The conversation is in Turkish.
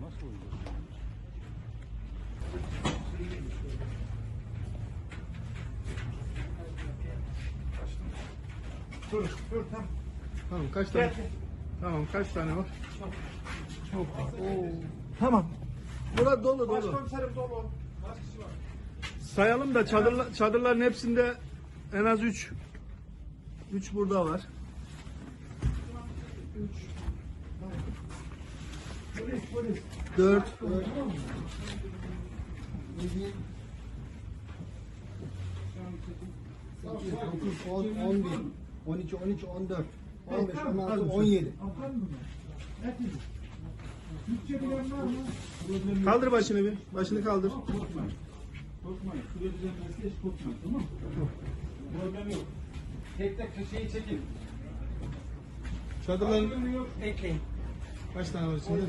Nasıl? Dur, dur tamam. Tamam kaç tane? Tamam kaç tane var? Çok. Oo. Tamam. Bura dolu dolu. Başkomiserim dolu. Kaç kişi var? Sayalım da çadırla, çadırların hepsinde en az 3 3 burada var. 4 8, 9, 10, 11, 12, 13, 14, 15, 16, 17. Aferin mi? Hepiniz. Türkçe bilen var mı? Kaldır başını bir. Başını kaldır. Korkmayın. Korkmayın. Süre düzenmesi hiç korkmayın tamam mı? Problem yok. Tek tek köşeyi çekin. Çadırların Problem yok. Ekleyin. Kaç tane var içinde? 17.